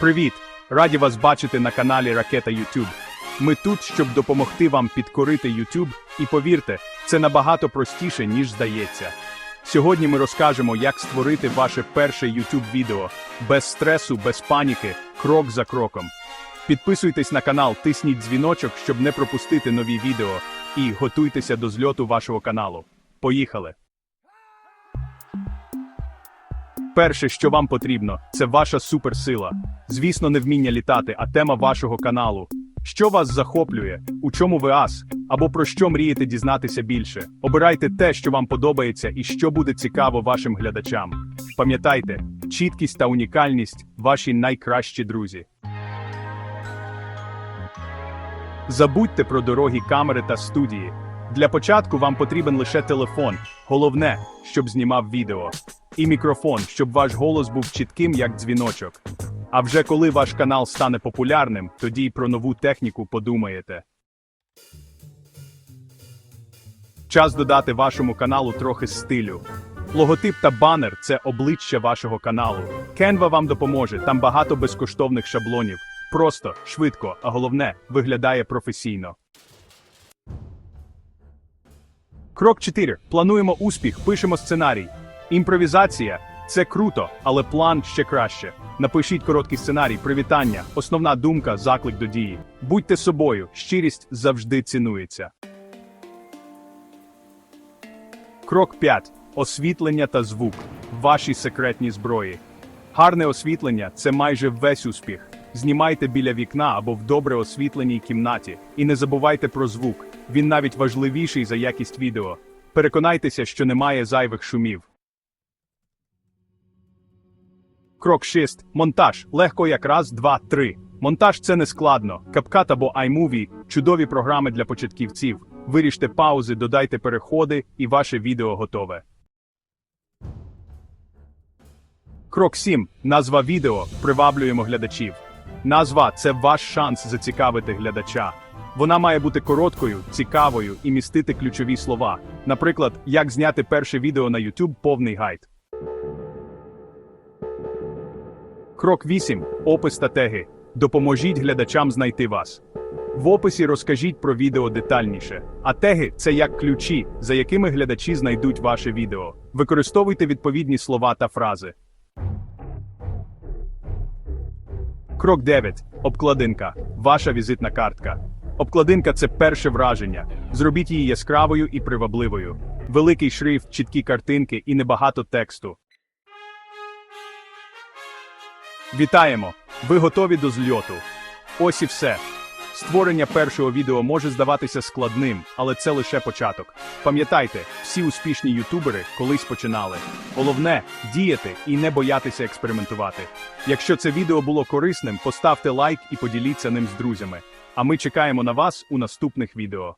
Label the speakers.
Speaker 1: Привіт! Раді вас бачити на каналі Ракета YouTube. Ми тут, щоб допомогти вам підкорити YouTube, і повірте, це набагато простіше, ніж здається. Сьогодні ми розкажемо, як створити ваше перше YouTube відео без стресу, без паніки, крок за кроком. Підписуйтесь на канал, тисніть дзвіночок, щоб не пропустити нові відео, і готуйтеся до зльоту вашого каналу. Поїхали! Перше, що вам потрібно, це ваша суперсила. Звісно, не вміння літати, а тема вашого каналу. Що вас захоплює, у чому ви ас, або про що мрієте дізнатися більше. Обирайте те, що вам подобається і що буде цікаво вашим глядачам. Пам'ятайте, чіткість та унікальність ваші найкращі друзі. Забудьте про дорогі камери та студії. Для початку вам потрібен лише телефон, головне, щоб знімав відео, і мікрофон, щоб ваш голос був чітким, як дзвіночок. А вже коли ваш канал стане популярним, тоді й про нову техніку подумаєте. Час додати вашому каналу трохи стилю. Логотип та банер це обличчя вашого каналу. Canva вам допоможе, там багато безкоштовних шаблонів. Просто, швидко, а головне, виглядає професійно. Крок 4. Плануємо успіх, пишемо сценарій. Імпровізація це круто, але план ще краще. Напишіть короткий сценарій, привітання, основна думка, заклик до дії. Будьте собою, щирість завжди цінується. Крок 5. Освітлення та звук. Ваші секретні зброї. Гарне освітлення це майже весь успіх. Знімайте біля вікна або в добре освітленій кімнаті. І не забувайте про звук. Він навіть важливіший за якість відео. Переконайтеся, що немає зайвих шумів. Крок 6. Монтаж. Легко як раз, два, три. Монтаж це не складно. CapCut або iMovie – чудові програми для початківців. Виріжте паузи, додайте переходи, і ваше відео готове. Крок 7. Назва відео. Приваблюємо глядачів. Назва це ваш шанс зацікавити глядача. Вона має бути короткою, цікавою і містити ключові слова. Наприклад, як зняти перше відео на YouTube повний гайд. Крок 8. Опис та теги. Допоможіть глядачам знайти вас. В описі розкажіть про відео детальніше. А теги це як ключі, за якими глядачі знайдуть ваше відео. Використовуйте відповідні слова та фрази. Крок 9. Обкладинка. Ваша візитна картка. Обкладинка це перше враження. Зробіть її яскравою і привабливою. Великий шрифт, чіткі картинки і небагато тексту. Вітаємо! Ви готові до зльоту. Ось і все. Створення першого відео може здаватися складним, але це лише початок. Пам'ятайте, всі успішні ютубери колись починали. Головне діяти і не боятися експериментувати. Якщо це відео було корисним, поставте лайк і поділіться ним з друзями. А ми чекаємо на вас у наступних відео.